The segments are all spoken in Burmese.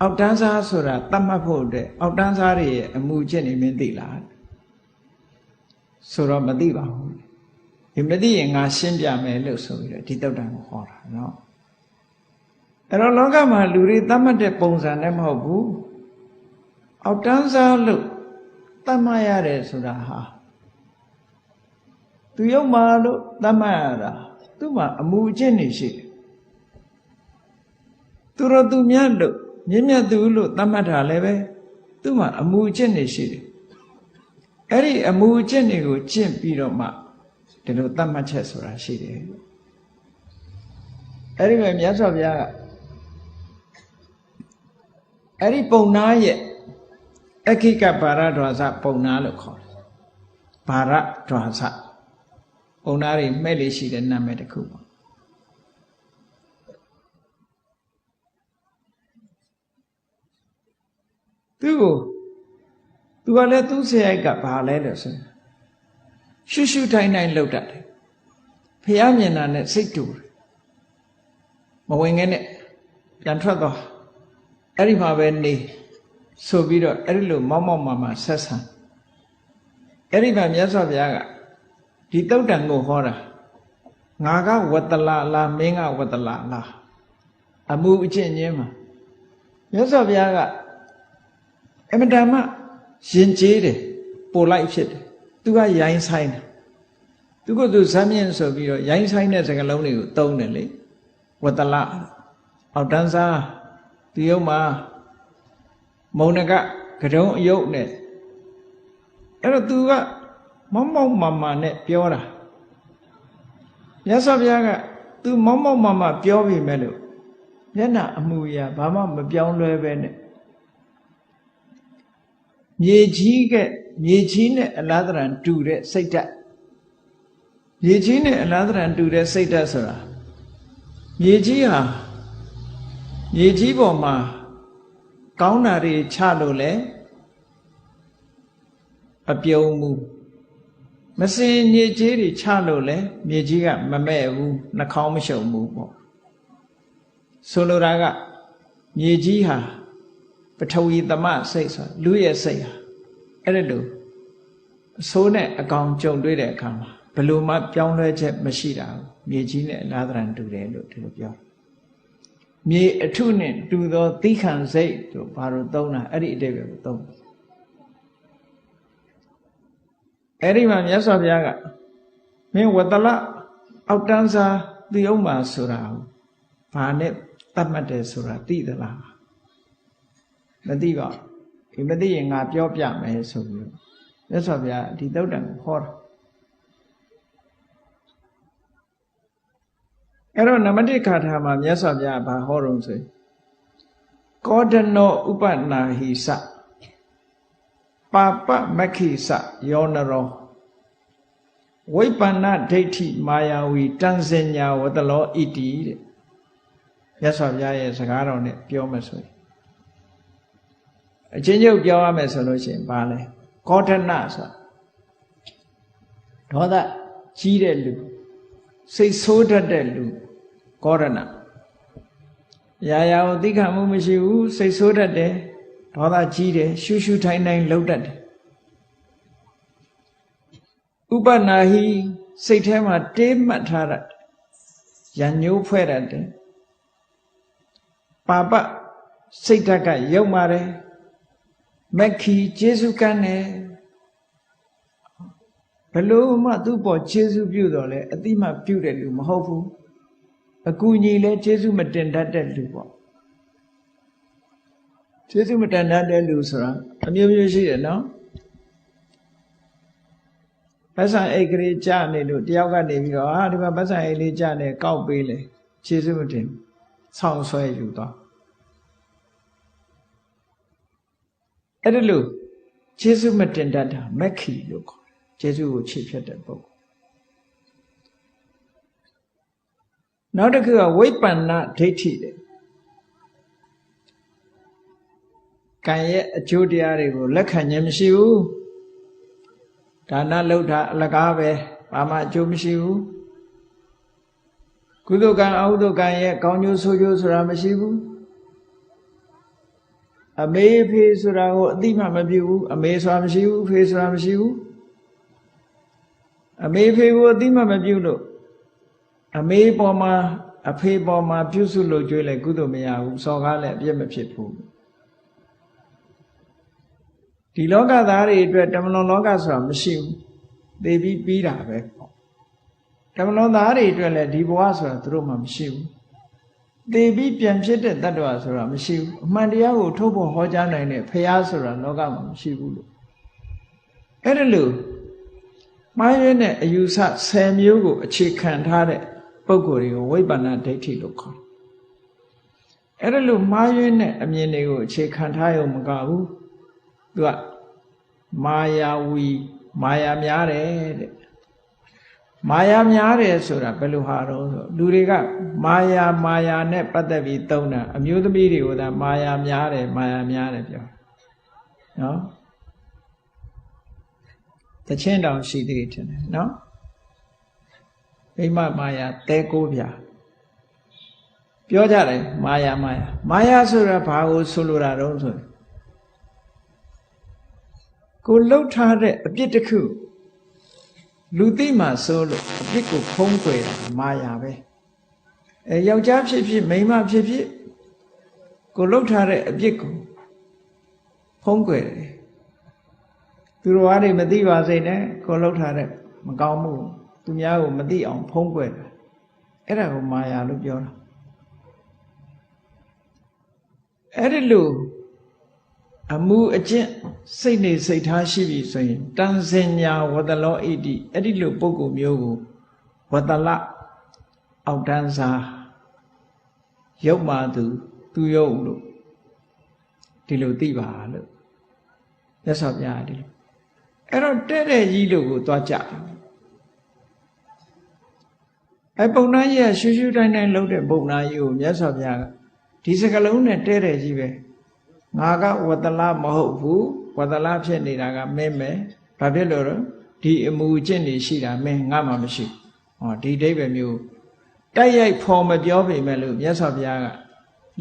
အောက်တန်းစားဆိုတာတတ်မှတ်ဖို့အတွက်အောက်တန်းစားတွေရဲ့အမှုချက်နေမင်းသိလားဆိုတော့မသိပါဘူးဒီမသိရင်ငါရှင်းပြမယ်လို့ဆိုပြီးတော့ဒီတုတ်တန်ကိုဟောတာเนาะအဲ့တော့လောကမှာလူတွေတတ်မှတ်တဲ့ပုံစံနဲ့မဟုတ်ဘူးအောက်တန်းစားလို့တတ်မှတ်ရတယ်ဆိုတာဟာသူရုပ်မာလို့တတ်မှတ်ရတာသူ့မှာအမှုအကျင့်နေရှိတယ်သူတော်သူမြတ်လို့ မြင့်မြတ်သူလို့သတ်မှတ်တာလည်းပဲသူ့မှာအမှုအကျင့်နေရှိတယ်အဲ့ဒီအမှုအကျင့်တွေကိုကျင့်ပြီးတော့မှဒီလိုသတ်မှတ်ချက်ဆိုတာရှိတယ်အဲ့ဒီမှာမြတ်စွာဘုရားကအဲ့ဒီပုံနာရဲ့အခိကဘာရဒွါစပုံနာလို့ခေါ်တယ်ဘာရဒွါစပုံနာတွေမဲ့လေးရှိတဲ့နာမည်တစ်ခုပေါ့ သူ့ကိုသူကလည်းသူ့ဆရာကဘာလဲလို့ဆိုရှုရှုထိုင်ထိုင်လှုပ်တတ်တယ်ဖះမြင်တာနဲ့စိတ်တူတယ်မဝင်ငဲနဲ့ပြန်ထွက်သွားအဲ့ဒီမှာပဲနေဆိုပြီးတော့အဲ့ဒီလိုမောက်မောက်မာမာဆက်ဆံအဲ့ဒီမှာမြတ်စွာဘုရားကဒီတုတ်တန်ကိုဟောတာငါကဝတ္တလာလားမင်းကဝတ္တလာလားအမှုအချင်းချင်းမှာမြတ်စွာဘုရားက အမတန်မှရင်ကျေးတယ်ပိုလိုက်ဖြစ်တယ်သူကရိုင်းဆိုင်တယ်သူကသူဇမ်းမြင့်ဆိုပြီးတော့ရိုင်းဆိုင်တဲ့စကားလုံးတွေကိုသုံးတယ်လေဝတ္တလအောက်တန်းစားဒီယုံမှာမုံနကကတုံးအယုတ်နဲ့အဲ့တော့သူကမောက်မောက်မာမာနဲ့ပြောတာမြတ်စွာဘုရားကသူမောက်မောက်မာမာပြောပြီမဲ့လို့မျက်နှာအမူအရာဘာမှမပြောင်းလဲပဲနဲ့ မြေကြီးကမြေကြီးနဲ့အလားတရံတူတဲ့စိတ်ဓာတ်မြေကြီးနဲ့အလားတရံတူတဲ့စိတ်ဓာတ်ဆိုတာမြေကြီးဟာမြေကြီးပေါ်မှာကောင်းတာတွေချလို့လဲအပြုံးမှုမစင်မြေကြီးတွေချလို့လဲမြေကြီးကမမဲ့ဘူးနှာခေါင်းမရှုံဘူးပေါ့ဆိုလိုတာကမြေကြီးဟာ ပထဝီသမစိတ်ဆိုလူရဲ့စိတ်ဟာအဲ့ဒါလို့အဆိုးနဲ့အကောင်ကြုံတွေ့တဲ့အခါမှာဘယ်လိုမှပြောင်းလဲချက်မရှိတာမြေကြီးနဲ့အလားတရံတူတယ်လို့ဒီလိုပြောမြေအထုနဲ့တူသောသီးခံစိတ်တို့ဘာလို့သုံးတာအဲ့ဒီအတိတ်ပဲသုံးအဲ့ဒီမှာမြတ်စွာဘုရားကမင်းဝတ္တလအောက်တန်းစားသိအောင်ပါဆိုတာဘာနဲ့တတ်မှတ်တယ်ဆိုတာသိသလား မသိပါဒီမသိရင်ငါပြောပြမယ်ဆိုပြီးတော့မြတ်စွာဘုရားဒီသုတ်တံကိုဟောတာအဲ့တော့နမတိခါထာမှာမြတ်စွာဘုရားဘာဟောတော့ဆိုကောဒနောဥပနာဟိစပါပမက္ခိစယောနရောဝိပ္ပန္နဒိဋ္ဌိမာယာဝီတန်စင်ညာဝတလောဣတိတဲ့မြတ်စွာဘုရားရဲ့စကားတော်နဲ့ပြောမှဆိုရင် အချင်းချုပ်ပြောရမယ်ဆိုလို့ရှိရင်ဘာလဲကောထနဆိုဒေါသကြီးတဲ့လူစိတ်ဆိုးတတ်တဲ့လူကောရဏရာရာကိုသိခံမှုမရှိဘူးစိတ်ဆိုးတတ်တယ်ဒေါသကြီးတယ်ရှုရှုထိုင်ထိုင်လှုပ်တတ်တယ်ဥပနာဟိစိတ်ထဲမှာတေးမှတ်ထားတတ်ရညိုးဖွဲ့တတ်တယ်ပါပစိတ်ဓာတ်ကရုပ်မာတယ် မက်ခီကျေစုကန်းတယ်ဘလို့မှသူ့ပေါ်ကျေစုပြုတော်လဲအတိမပြုတဲ့လူမဟုတ်ဘူးအကူညီလဲကျေစုမတင်တတ်တဲ့လူပေါ့ကျေစုမတင်တတ်တဲ့လူဆိုတာအမျိုးမျိုးရှိတယ်နော်ပတ်စံအိတ်ကလေးကြနေလို့တယောက်ကနေပြီးတော့ဟာဒီမှာပတ်စံအိတ်လေးကြနေကောက်ပေးလေကျေစုမတင်ဆောင်းဆွဲယူသွား အဲ့ဒါလို့ကျေစုမတင်တတ်တာမက်ခီလို့ခေါ်တယ်ကျေစုကိုချစ်ဖြတ်တဲ့ပုဂ္ဂိုလ်နောက်တစ်ခုကဝိပ္ပန္နဒိဋ္ဌိတဲ့ကံရဲ့အကျိုးတရားတွေကိုလက်ခံခြင်းမရှိဘူးဒါနလှုပ်တာအလကားပဲဘာမှအကျိုးမရှိဘူးကုသိုလ်ကံအဟုသိုလ်ကံရဲ့ကောင်းကျိုးဆိုးကျိုးဆိုတာမရှိဘူး အမေဖေဆိုတာကိုအတိမမပြုဘူးအမေဆိုတာမရှိဘူးဖေဆိုတာမရှိဘူးအမေဖေကိုအတိမမပြုလို့အမေပေါ်မှာအဖေပေါ်မှာပြုစုလို့ကြွေးလဲကုသိုလ်မရဘူးစော်ကားလည်းအပြစ်မဖြစ်ဘူးဒီလောကသားတွေအတွက်တမလွန်လောကဆိုတာမရှိဘူးသိပြီးပြီးတာပဲပေါ့တမလွန်သားတွေအတွက်လည်းဒီဘဝဆိုတာသူတို့မှမရှိဘူး သိပြီးပြန်ဖြစ်တဲ့တ attva ဆိုတာမရှိဘူးအမှန်တရားကိုထုတ်ဖို့ဟောကြားနိုင်တဲ့ဖရာဆိုတာလောကမှာမရှိဘူးလို့အဲ့ဒါလို့မှားရတဲ့အယူဆ10မျိုးကိုအခြေခံထားတဲ့ပုံကိုယ်တွေကိုဝိပ္ပန္နဒိဋ္ဌိလို့ခေါ်တယ်အဲ့ဒါလို့မှားရတဲ့အမြင်တွေကိုအခြေခံထားရုံမကဘူးသူကမာယာဝီမာယာများတယ်တဲ့ မာယာများတယ်ဆိုတာဘယ်လိုဟာတော့ဆိုလူတွေကမာယာမာယာနဲ့ပတ်သက်ပြီးသုံးတာအမျိုးသမီးတွေကိုသာမာယာများတယ်မာယာများတယ်ပြောနော်တချင်းတောင်ရှိသေးတယ်ထင်တယ်နော်မိမမာယာတဲကိုးပြပြောကြတယ်မာယာမာယာမာယာဆိုတာဘာကိုဆိုလိုတာတော့ဆိုကိုလှုပ်ထားတဲ့အပြစ်တစ်ခု လူသိမှဆိုလို့အပြစ်ကိုဖုံးကွယ်တာမာယာပဲအဲယောက်ျားဖြစ်ဖြစ်မိန်းမဖြစ်ဖြစ်ကိုလှုပ်ထားတဲ့အပြစ်ကိုဖုံးကွယ်တယ်သူတော်အားတွေမသိပါစေနဲ့ကိုလှုပ်ထားတဲ့မကောင်းမှုသူများကိုမသိအောင်ဖုံးကွယ်တာအဲ့ဒါကိုမာယာလို့ပြောတာအဲ့ဒီလို အမှုအကျင့်စိတ်နေစိတ်ထားရှိပြီဆိုရင်တန်စင်ညာဝတလောဣတိအဲ့ဒီလိုပုံကိုမျိုးကိုဝတလအောက်တန်းစားရုပ်မာသူသူရုပ်လို့ဒီလိုသိပါလို့မြတ်စွာဘုရားဒီလိုအဲ့တော့တဲ့တဲ့ကြီးလို့ကိုသွားကြအဲပုံနာကြီးကရှူးရှူးတိုင်းတိုင်းလှုပ်တဲ့ပုံနာကြီးကိုမြတ်စွာဘုရားကဒီစကလုံးနဲ့တဲ့တဲ့ကြီးပဲ ငါကဝတ္တလမဟုတ်ဘူးဝတ္တလဖြစ်နေတာကမင်းပဲဘာဖြစ်လို့တော့ဒီအမူအကျင့်တွေရှိတာမင်းငါမှမရှိဟောဒီအိဗယ်မျိုးတိုက်ရိုက်ဖော်မပြောပေမဲ့လို့မြတ်စွာဘုရားက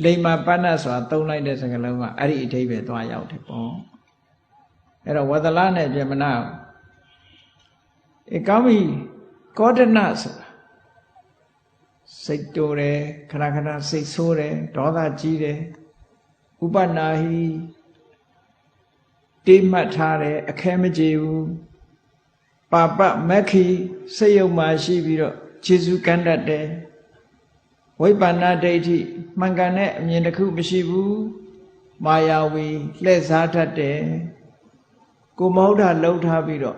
လိမ္မာပဏ္ဏဆိုတာသုံးလိုက်တဲ့စကားလုံးကအဲ့ဒီအဓိပ္ပာယ်သွားရောက်တယ်ပေါ့အဲ့တော့ဝတ္တလနဲ့ပြမနာအေကောင်းပြီကောဒနဆိုတာစိတ်တိုးတယ်ခဏခဏစိတ်ဆိုးတယ်ဒေါသကြီးတယ် ဥပနာဟိတိမှတ်ထားတယ်အခဲမကြေဘူးပါပမက္ခိစိတ်ယုံမှရှိပြီးတော့ခြေစုကန့်တတ်တယ်ဝိပ္ပန္နဒိဋ္ဌိမှန်ကန်တဲ့အမြင်တစ်ခုမရှိဘူးမာယာဝီလှည့်စားတတ်တယ်ကိုမဟုတ်တာလှုပ်ထားပြီးတော့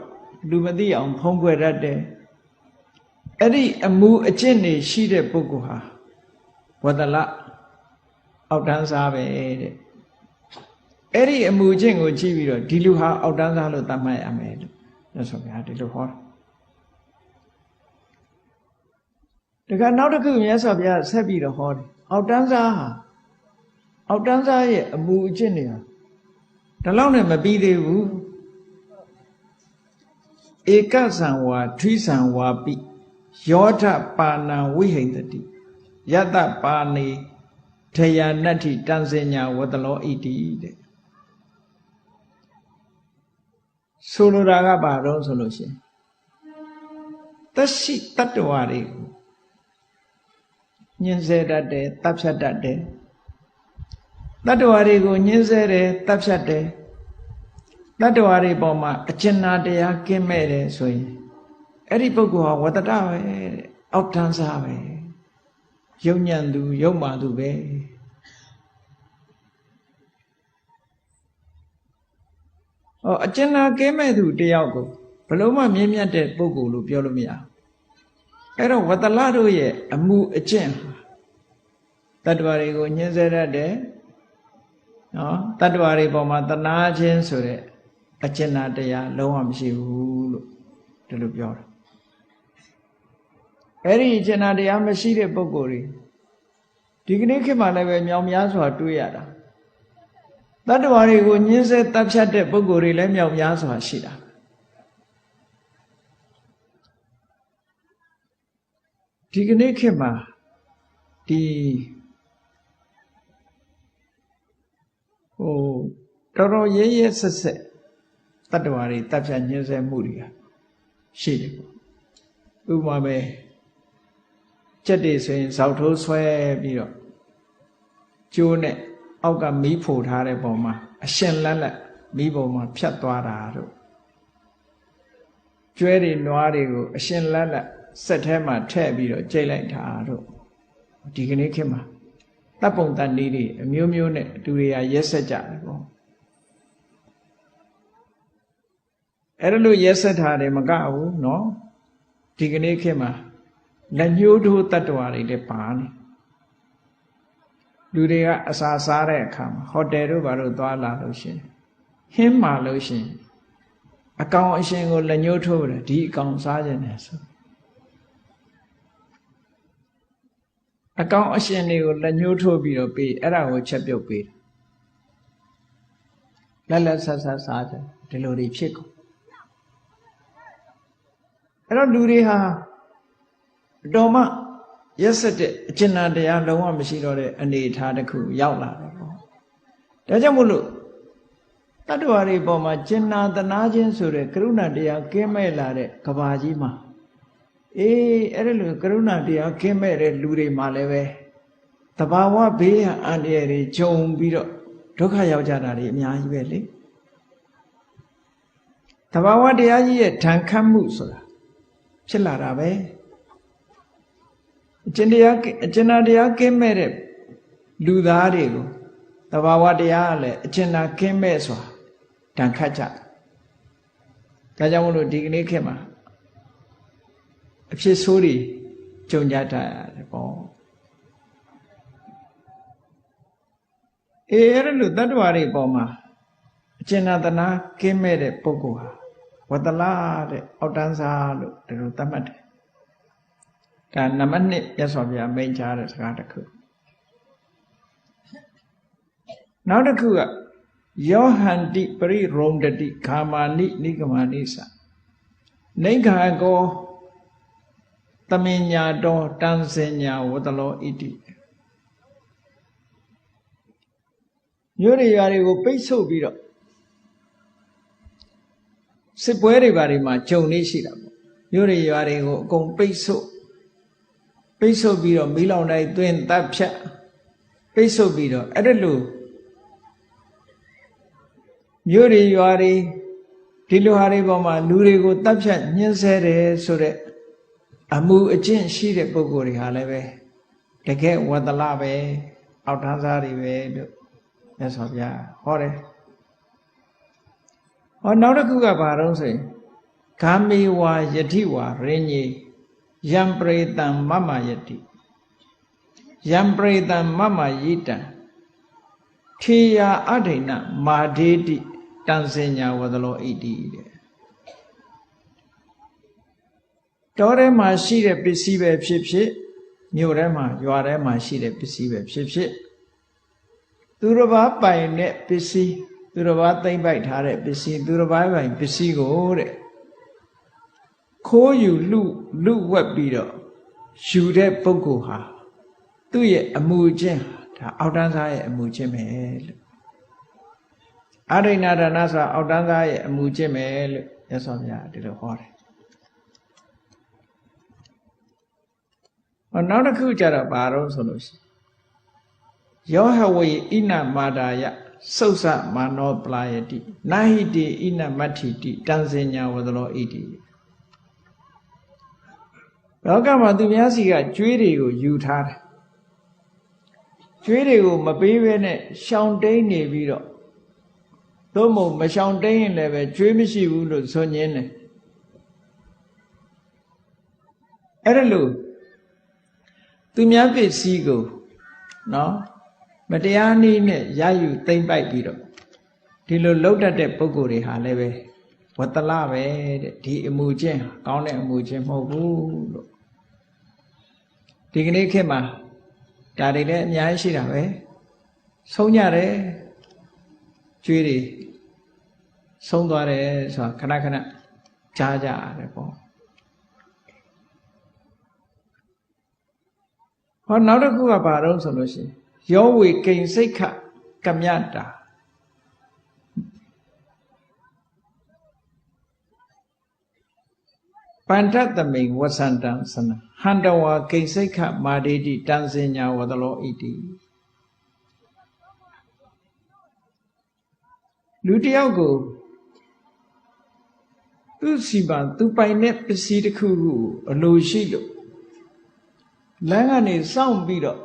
လူမသိအောင်ဖုံးကွယ်တတ်တယ်အဲ့ဒီအမှုအကျင့်တွေရှိတဲ့ပုဂ္ဂိုလ်ဟာဝတ္တလ အောက်တန်းစားပဲတဲ့အဲ့ဒီအမှုချင်းကိုကြည့်ပြီးတော့ဒီလူဟာအောက်တန်းစားလို့သတ်မှတ်ရမယ်လို့မြတ်စွာဘုရားဒီလိုဟောတခါနောက်တစ်ခုမြတ်စွာဘုရားဆက်ပြီးတော့ဟောတယ်အောက်တန်းစားဟာအောက်တန်းစားရဲ့အမှုအကျင့်တွေဟာဒီလောက်နဲ့မပြီးသေးဘူးဧကဆံဝါထိဆံဝါပိယောထပါဏံဝိဟိန္တတိယတပါနေ ထယာနတ္ထိတန်စညာဝတလောဣတိတဲ့ဆိုလိုတာကဘာတော့ဆိုလို့ရှိရင်သက်ရှိတတ္တဝါတွေကိုညှင်းဆဲတတ်တယ်တပ်ဖြတ်တတ်တယ်တတ္တဝါတွေကိုညှင်းဆဲတယ်တပ်ဖြတ်တယ်တတ္တဝါတွေပေါ်မှာအကျဉ်းနာတရားကင်းမဲ့တယ်ဆိုရင်အဲ့ဒီပုဂ္ဂိုလ်ဟာဝတ္တတပဲတဲ့အောက်တန်းစားပဲ ယုံညံ့သူယုံမာသူပဲဟောအကျဉ်းနာကင်းမဲ့သူတယောက်ကိုဘလို့မှမြင့်မြတ်တဲ့ပုဂ္ဂိုလ်လို့ပြောလို့မရအဲ့တော့ဝတ္တလတို့ရဲ့အမှုအကျင့်တတ္တဝါတွေကိုညှင်းဆဲတတ်တယ်နော်တတ္တဝါတွေပေါ်မှာတနာခြင်းဆိုတဲ့အကျဉ်းနာတရားလုံးဝမရှိဘူးလို့ဒီလိုပြောတာ အဲ့ဒီအကျဉ်းနာတရားမရှိတဲ့ပုဂ္ဂိုလ်တွေဒီကနေ့ခေတ်မှာလည်းပဲမြောင်များစွာတွေ့ရတာတတ္တဝါတွေကိုညှင်းဆဲတပ်ဖြတ်တဲ့ပုဂ္ဂိုလ်တွေလည်းမြောင်များစွာရှိတာဒီကနေ့ခေတ်မှာဒီဝဟိုတော်တော်ရဲရဲဆက်ဆက်တတ္တဝါတွေတပ်ဖြတ်ညှင်းဆဲမှုတွေကရှိတယ်ပေါ့ဥပမာပဲ ကြက်တွေဆိုရင်ဇောက်ထိုးဆွဲပြီးတော့ကျိုးနဲ့အောက်ကမီးဖို့ထားတဲ့ပုံမှာအရှင်လက်လက်မီးပုံမှာဖြတ်သွားတာတို့ကျွဲတွေနွားတွေကိုအရှင်လက်လက်စက်ထဲမှာထည့်ပြီးတော့ကြိတ်လိုက်တာတို့ဒီကနေ့ခေတ်မှာတပ်ပုံတန်လေးတွေအမျိုးမျိုးနဲ့တူတွေကရက်ဆက်ကြတယ်ပေါ့အဲ့ဒါလို့ရက်ဆက်ထားတယ်မကဘူးเนาะဒီကနေ့ခေတ်မှာ လက်ညှိုးထိုးတတ္တဝါတွေလည်းပါနေလူတွေကအစာစားတဲ့အခါမှာဟိုတယ်တို့ဘာလို့သွားလာလို့ရှင်ဟင်းမာလို့ရှင်အကောင်အရှင်ကိုလက်ညှိုးထိုးတယ်ဒီအကောင်စားခြင်းနဲ့ဆိုအကောင်အရှင်တွေကိုလက်ညှိုးထိုးပြီးတော့ပေးအဲ့ဒါကိုချက်ပြုတ်ပေးလက်လက်ဆက်ဆက်စားကြဒီလိုတွေဖြစ်ကုန်အဲ့တော့လူတွေဟာ တော်မှရက်ဆက်တဲ့အကျဉ်းတရားလုံးဝမရှိတော့တဲ့အနေအထားတစ်ခုရောက်လာတယ်ပေါ့ဒါကြောင့်မို့လို့တတ္တဝါတွေပေါ်မှာကျင်နာတနာခြင်းဆိုတဲ့ကရုဏာတရားကင်းမဲ့လာတဲ့ကဘာကြီးမှာအေးအဲ့ဒါလိုကရုဏာတရားကင်းမဲ့တဲ့လူတွေမှာလည်းပဲတဘာဝဘေးရန်အန္တရာယ်တွေဂျုံပြီးတော့ဒုက္ခရောက်ကြတာတွေအများကြီးပဲလေတဘာဝတရားကြီးရဲ့ဓာန်ခတ်မှုဆိုတာဖြစ်လာတာပဲ အကျင့်တရားအကျင့်တရားကင်းမဲ့တဲ့လူသားတွေကိုတဘာဝတရားကလည်းအကျင့်နာကင်းမဲ့စွာတန်ခတ်ကြဒါကြောင့်မလို့ဒီကနေ့ခေတ်မှာအဖြစ်ဆိုးတွေကြုံကြတတ်ရတယ်ပေါ့အေးအဲ့လိုတတ္တဝါတွေပေါ်မှာအကျဉ်းနာတနာကင်းမဲ့တဲ့ပုဂ္ဂိုလ်ဟာဝတ္တလာတဲ့အောက်တန်းစားလို့ဒီလိုသတ်မှတ်တယ် ဒါနံပါတ်1မြတ်စွာဘုရားမိန့်ကြားတဲ့စကားတစ်ခုနောက်တစ်ခုကယောဟန္တိပရိရုံဒတိခာမာနိနိဂမနိသနေခါကောတမင်ညာတော်တန်စင်ညာဝတလောဣတိမြို့တွေရွာတွေကိုပိတ်ဆို့ပြီးတော့စစ်ပွဲတွေဘာတွေမှာဂျုံနေရှိတာပေါ့မြို့တွေရွာတွေကိုအကုန်ပိတ်ဆို့ ပိတ်ဆို့ပြီးတော့မီးလောင်တိုင်းသွင်းတပ်ဖြတ်ပိတ်ဆို့ပြီးတော့အဲ့ဒါလို့မြို့တွေရွာတွေဒီလိုဟာတွေပေါ်မှာလူတွေကိုတပ်ဖြတ်ညှင်းဆဲတယ်ဆိုတဲ့အမှုအကျင့်ရှိတဲ့ပုဂ္ဂိုလ်တွေဟာလည်းပဲတကယ်ဝတ္တလပဲအောက်ထမ်းစားတွေပဲလို့မြတ်စွာဘုရားဟောတယ်ဟောနောက်တစ်ခုကဘာတော့ဆိုရင်ဂာမေဝါယတိဝါရင်းကြီး ယံပရိတံမမယတိယံပရိတံမမယိတံထေယအဋိဏမာဒေတိတံစင်ညာဝဒလောဣတိတဲ့တောထဲမှာရှိတဲ့ပစ္စည်းပဲဖြစ်ဖြစ်မြို့ထဲမှာရွာထဲမှာရှိတဲ့ပစ္စည်းပဲဖြစ်ဖြစ်သူတစ်ပါးပိုင်တဲ့ပစ္စည်းသူတစ်ပါးသိမ့်ပိုက်ထားတဲ့ပစ္စည်းသူတစ်ပါးပိုင်ပစ္စည်းကိုတဲ့ ခိုးယူလူလူဝက်ပြီးတော့ယူတဲ့ပုဂ္ဂိုလ်ဟာသူ့ရဲ့အမှုချင်းဒါအောက်တန်းစားရဲ့အမှုချင်းပဲလို့အရိဏဒါနဆိုအောက်တန်းသားရဲ့အမှုချင်းပဲလို့ရသော်မြတ်ဒီလိုဟောတယ်ဟောနောက်တစ်ခုကျတော့ဘာတော့ဆိုလို့ရှိယောဟဝေဣနမာဒာယသုတ်ဆမာနောပလာယတိနာဟိတိဣနမတ္ထိတိတန်စင်ညာဝဒလောဣတိ လောကမှာသူများစီကကျွေးတွေကိုယူထားတယ်ကျွေးတွေကိုမပေးဘဲနဲ့ရှောင်တိန်နေပြီးတော့သို့မဟုတ်မရှောင်တိန်ရင်လည်းပဲကျွေးမရှိဘူးလို့ဆိုညင်းတယ်အဲ့ဒါလို့သူများပစ္စည်းကိုနော်မတရားနည်းနဲ့ရယူသိမ့်ပိုက်ပြီးတော့ဒီလိုလှုပ်တတ်တဲ့ပုံကိုယ်တွေဟာလည်းပဲဝတ္တလပဲတဲ့ဒီအမှုချင်းကောင်းတဲ့အမှုချင်းမဟုတ်ဘူးလို့ ဒီကနေ့ခေတ်မှာဒါတွေလည်းအများကြီးရှိတာပဲဆုံးကြတယ်ကျွေးတွေဆုံးသွားတယ်ဆိုတာခဏခဏကြားကြရတယ်ပေါ့ဟောနောက်တစ်ခုကဘာတော့ဆိုလို့ရှိရင်ယောဝေကိဉ္စိတ်ခကမြတာ ပန္ထသမိန်ဝဆန္တံသနဟန္တဝါကိဉ္စိတ်ခမာဒေတိတံစင်ညာဝတလောဣတိလူတယောက်ကိုသူစီပါသူပိုင်တဲ့ပစ္စည်းတစ်ခုခုအလိုရှိလို့လမ်းကနေစောင့်ပြီးတော့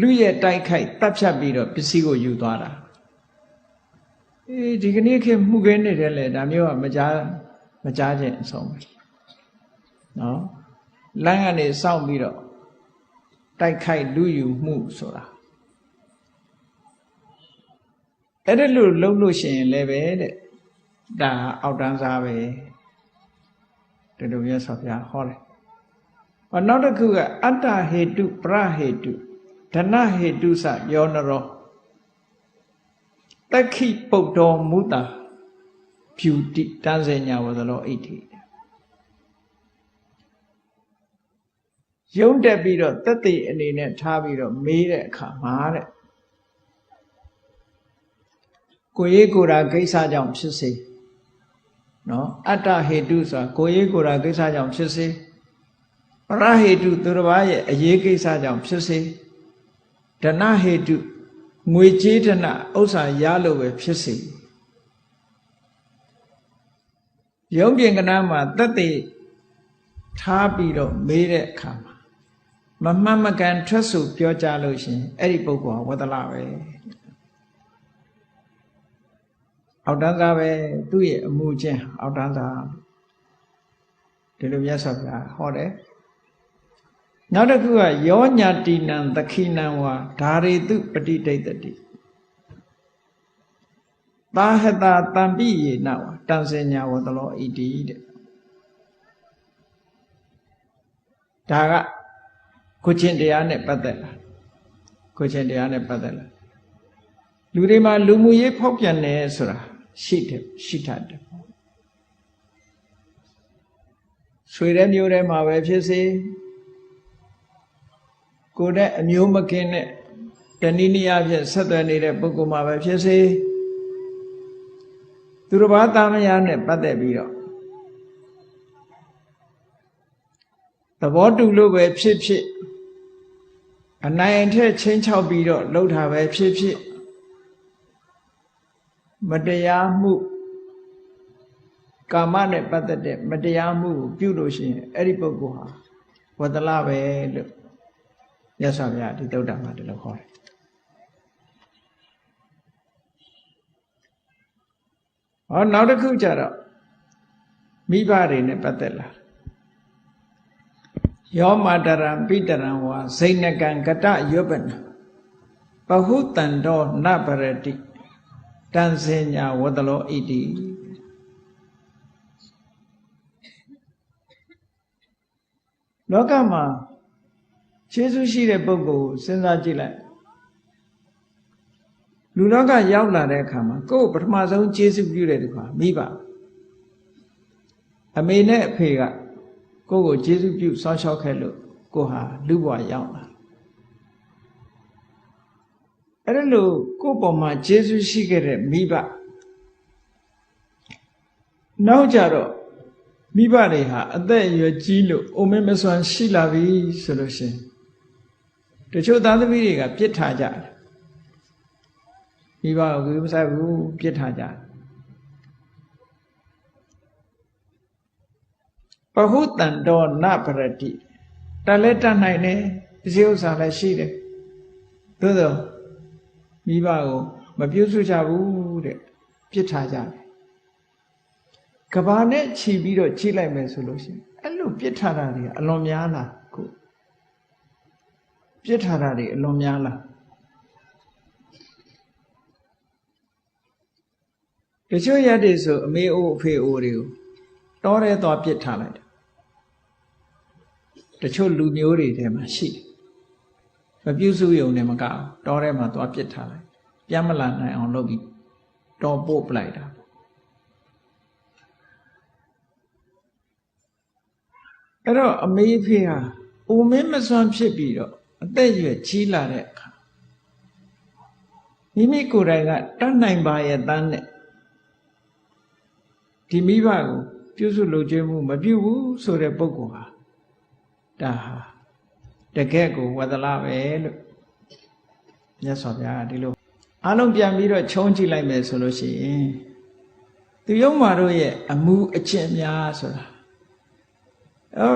လူရဲ့တိုက်ခိုက်တပ်ဖြတ်ပြီးတော့ပစ္စည်းကိုယူသွားတာအေးဒီကနေ့ခေတ်မှုခင်းနေတယ်လေဒါမျိုးကမကြား မကြားခြင်းအဆုံးပဲနော်လမ်းကနေစောင့်ပြီးတော့တိုက်ခိုက်လူယူမှုဆိုတာအဲ့ဒါလို့လုံးလို့ရှိရင်လည်းပဲတဲ့ဒါအောက်တန်းစားပဲဒီလိုမျိုးဆောပြဟောတယ်ဟောနောက်တစ်ခုကအတ္တဟေတုပရဟေတုဓနဟေတုစယောနရောတခိပုတ်တော်မူတာ ဖြူတိတန်းစင်ညာဝသလောဣတိရုံးတက်ပြီးတော့တက်တိအနေနဲ့ထားပြီးတော့မေးတဲ့အခါမှာတဲ့ကိုရေးကိုယ်ရာကိစ္စကြောင့်ဖြစ်စေနော်အတ္တဟေတုဆိုတာကိုရေးကိုယ်ရာကိစ္စကြောင့်ဖြစ်စေပရဟေတုသူတစ်ပါးရဲ့အရေးကိစ္စကြောင့်ဖြစ်စေဒဏဟေတုငွေကြေးဒဏဥစ္စာရလို့ပဲဖြစ်စေ ရုံးပြင်ကနာမှာတက်တည်ထားပြီးတော့မေးတဲ့အခါမှာမမှန်မကန်ထွက်ဆိုပြောကြလို့ရှင်အဲ့ဒီပုဂ္ဂိုလ်ဟာဝဒလပဲအောက်တန်းသားပဲသူ့ရဲ့အမှုချင်းအောက်တန်းသားဒီလိုမြတ်စွာဘုရားဟောတယ်နောက်တစ်ခုကယောညာတိနံသခိနံဝါဓာရေတုပฏิဒိဋ္ဌတိ သာဟတာတံပိယေနဝတံစဉညာဝတလောဣတိတဲ့ဒါကကိုချင်းတရားနဲ့ပတ်သက်လာကိုချင်းတရားနဲ့ပတ်သက်လာလူတွေမှာလူမှုရေးဖောက်ပြန်တယ်ဆိုတာရှိတယ်ရှိတတ်တယ်ဆွေတဲ့မျိုးထဲမှာပဲဖြစ်စေကိုယ်တဲ့အမျိုးမကင်းတဲ့တဏိနိယဖြစ်ဆက်သွယ်နေတဲ့ပုဂ္ဂိုလ်မှာပဲဖြစ်စေ သူတစ်ပါးသားမယားနဲ့ပတ်သက်ပြီးတော့သဘောတူလို့ပဲဖြစ်ဖြစ်အနိုင်ထက်ချင်းချောက်ပြီးတော့လှုပ်တာပဲဖြစ်ဖြစ်မတရားမှုကာမနဲ့ပတ်သက်တဲ့မတရားမှုကိုပြုလို့ရှိရင်အဲ့ဒီပုဂ္ဂိုလ်ဟာဝတ္တလပဲလို့မြတ်စွာဘုရားဒီသုဒ္ဓမှာဒီလိုခေါ်တယ် ဟောနောက်တစ်ခုကျတော့မိဘတွေနဲ့ပတ်သက်လာယောမာတရံပိတရံဝါဇိနကံကတရွပနပဟုတန္တောနပရတိတန်စင်ညာဝတလောဣတိလောကမှာခြေဆုရှိတဲ့ပုဂ္ဂိုလ်စဉ်းစားကြည့်လိုက် လူလောကရောက်လာတဲ့အခါမှာကိုယ်ပထမဆုံးခြေဆုပြုတဲ့သူကမိဘအမေနဲ့အဖေကကိုယ့်ကိုခြေဆုပြုစောင့်ရှောက်ခဲ့လို့ကိုဟာလူဘဝရောက်လာအဲ့ဒါလို့ကိုယ့်ပေါ်မှာခြေဆုရှိခဲ့တဲ့မိဘနောက်ကြတော့မိဘတွေဟာအသက်အရွယ်ကြီးလို့အိုမင်းမစွမ်းရှိလာပြီဆိုလို့ရှင်တချို့သားသမီးတွေကပြစ်ထားကြတယ် မိဘကိုဝိမဆိုင်ဘူးပြစ်ထားကြတယ်ပဟုတန်တော်နပရတိတလည်းတတ်နိုင်တယ်ပစ္စည်းဥစ္စာလည်းရှိတယ်သို့သောမိဘကိုမပြုစုကြဘူးတဲ့ပြစ်ထားကြတယ်ကဘာနဲ့ခြီးပြီးတော့ခြိလိုက်မယ်ဆိုလို့ရှိရင်အဲ့လိုပြစ်ထားတာတွေအလွန်များလားကိုပြစ်ထားတာတွေအလွန်များလား တချို့ရက်တွေဆိုအမေအိုးအဖေအိုးတွေကိုတောထဲသွားပြစ်ထားလိုက်တယ်တချို့လူမျိုးတွေထဲမှာရှိတယ်မပြုစုယုံနဲ့မကအောင်တောထဲမှာသွားပြစ်ထားလိုက်ပြန်မလာနိုင်အောင်လုပ်ပြီးတော်ပို့ပလိုက်တာအဲ့တော့အမေဖေဟာအိုမင်းမစွမ်းဖြစ်ပြီးတော့အသက်ရွယ်ကြီးလာတဲ့အခါမိမိကိုယ်တိုင်ကတတ်နိုင်ပါရဲ့တန်းနဲ့ ဒီမိဘကိုပြုစုလုပ်ကျွေးမှုမပြုဘူးဆိုတဲ့ပုဂ္ဂိုလ်ဟာဒါဟာတကယ့်ကိုဝဒလပဲလို့မြတ်စွာဘုရားကဒီလိုအလုံးပြန်ပြီးတော့ခြုံကြည့်လိုက်မယ်ဆိုလို့ရှိရင်သူယုံမာတို့ရဲ့အမှုအကျင့်များဆိုတာအဲ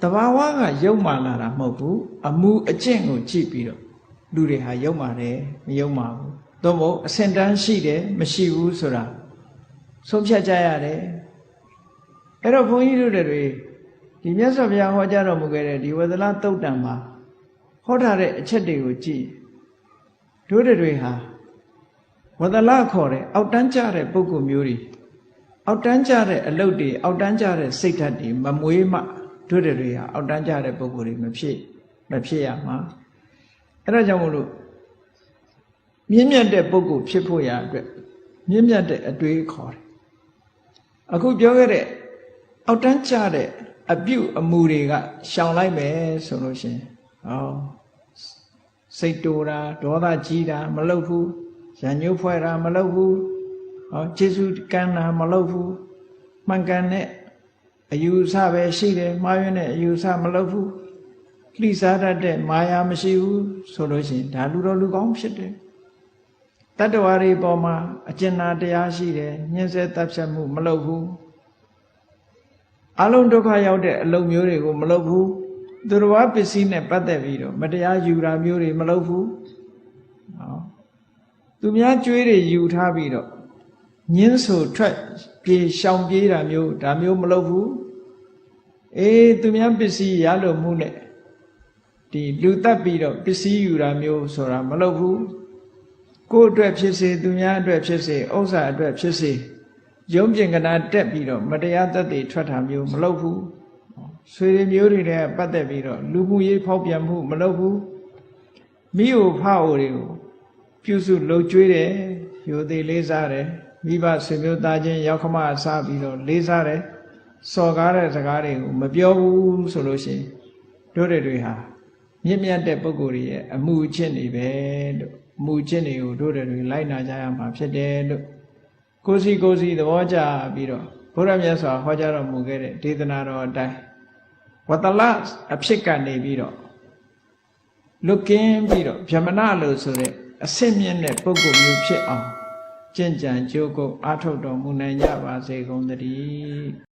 တဘာဝကယုံမာလာတာမဟုတ်ဘူးအမှုအကျင့်ကိုကြည့်ပြီးတော့လူတွေဟာယုံမာတယ်မယုံမာဘူးသို့မဟုတ်အစင်တန်းရှိတယ်မရှိဘူးဆိုတာ ဆုံးဖြတ်ကြရတယ်အဲ့တော့ဘုန်းကြီးတို့တွေဒီမြတ်စွာဘုရားဟောကြားတော်မူခဲ့တဲ့ဒီဝဒလတုတ်တံမှာဟောထားတဲ့အချက်တွေကိုကြည့်တို့တွေဟာဝဒလခေါ်တဲ့အောက်တန်းကျတဲ့ပုဂ္ဂိုလ်မျိုးတွေအောက်တန်းကျတဲ့အလုပ်တွေအောက်တန်းကျတဲ့စိတ်ဓာတ်တွေမမွေးမှတို့တွေဟာအောက်တန်းကျတဲ့ပုဂ္ဂိုလ်တွေမဖြစ်မဖြစ်ရမှာအဲ့ဒါကြောင့်မို့လို့မြင့်မြတ်တဲ့ပုဂ္ဂိုလ်ဖြစ်ဖို့ရာအတွက်မြင့်မြတ်တဲ့အတွေးခေါ်တယ် အခုပြောခဲ့တဲ့အောက်တန်းကျတဲ့အပြုတ်အမူတွေကရှောင်လိုက်မယ်ဆိုလို့ရှင်ဟောစိတ်တူတာဒေါသကြီးတာမလုပ်ဘူးရံညှိုးဖွဲ့တာမလုပ်ဘူးဟောကျေစုကမ်းတာမလုပ်ဘူးမှန်ကန်တဲ့အယူဆပဲရှိတယ်မှားယွင်းတဲ့အယူဆမလုပ်ဘူးလှိစားတတ်တဲ့မာယာမရှိဘူးဆိုလို့ရှိရင်ဒါလူတော်လူကောင်းဖြစ်တယ် တတ္တဝါတွေပေါ်မှာအကျဉ်းနာတရားရှိတယ်ညှင်းဆဲတပ်ဖြတ်မှုမလုပ်ဘူးအလုံးဒုက္ခရောက်တဲ့အလုပ်မျိုးတွေကိုမလုပ်ဘူးသူတော်ဘာပစ္စည်းနဲ့ပတ်သက်ပြီးတော့မတရားယူတာမျိုးတွေမလုပ်ဘူးဟောသူများကြွေးတွေယူထားပြီးတော့ညင်းဆူထွက်ပြေရှောင်ပြေးတာမျိုးဒါမျိုးမလုပ်ဘူးအေးသူများပစ္စည်းရလို့မှုနဲ့ဒီလူတက်ပြီးတော့ပစ္စည်းယူတာမျိုးဆိုတာမလုပ်ဘူး ကိုယ့်အတွက်ဖြစ်စေသူများအတွက်ဖြစ်စေဥစ္စာအတွက်ဖြစ်စေရုံးပြင်ကနာတက်ပြီးတော့မတရားသက်သေထွက်တာမျိုးမလုပ်ဘူးဆွေတွေမျိုးတွေနဲ့ပတ်သက်ပြီးတော့လူမှုရေးဖောက်ပြန်မှုမလုပ်ဘူးမိအိုဖအိုတွေကိုပြုစုလှုပ်ကြွေးတယ်ယူသေးလေးစားတယ်မိဘဆွေမျိုးသားချင်းရောက်ခမအစားပြီးတော့လေးစားတယ်စော်ကားတဲ့စကားတွေကိုမပြောဘူးဆိုလို့ရှိရင်တို့တွေဟာမြင့်မြတ်တဲ့ပုဂ္ဂိုလ်တွေရဲ့အမှုအကျင့်တွေပဲလို့အ မှုအကျင့်တွေကိုတို့တွေလိုက်နာကြရမှာဖြစ်တယ်လို့ကိုစီကိုစီသဘောကျပြီးတော့ဘုရားမြတ်စွာဟောကြားတော်မူခဲ့တဲ့ဒေသနာတော်အတိုင်းဝတ္တလအဖြစ်ကနေပြီးတော့လွတ်ကင်းပြီးတော့ဗြဟ္မဏလို့ဆိုတဲ့အဆင့်မြင့်တဲ့ပုဂ္ဂိုလ်မျိုးဖြစ်အောင်ကျင့်ကြံကြိုးကုပ်အားထုတ်တော်မူနိုင်ကြပါစေကုန်သတည်း